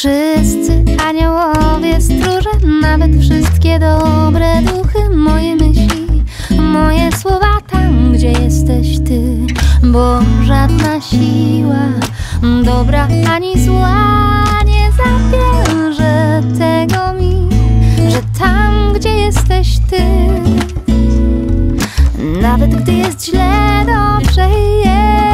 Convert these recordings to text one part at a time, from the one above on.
Wszyscy aniołowie stróże, nawet wszystkie dobre duchy, moje myśli, moje słowa tam, gdzie jesteś ty, bo żadna siła, dobra ani zła, nie zabierze tego mi, że tam, gdzie jesteś ty, nawet gdy jest źle, dobrze jest.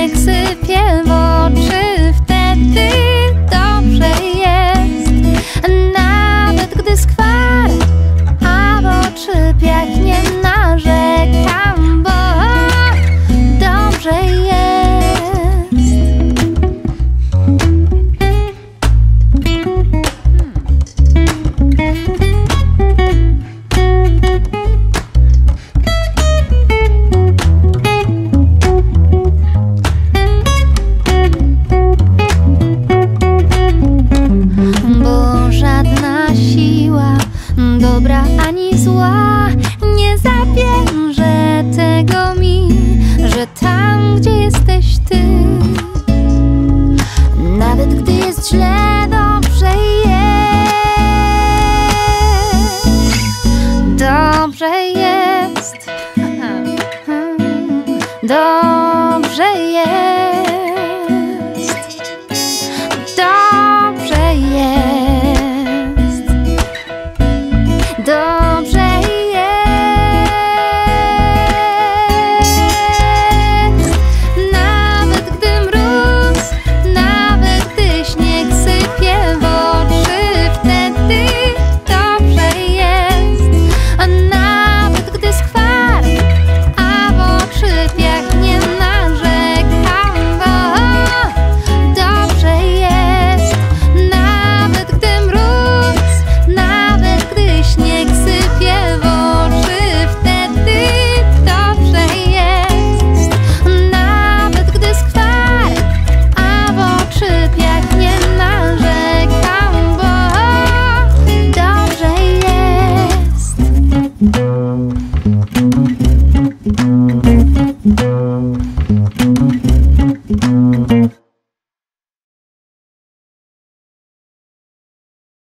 exit. dobrze jest.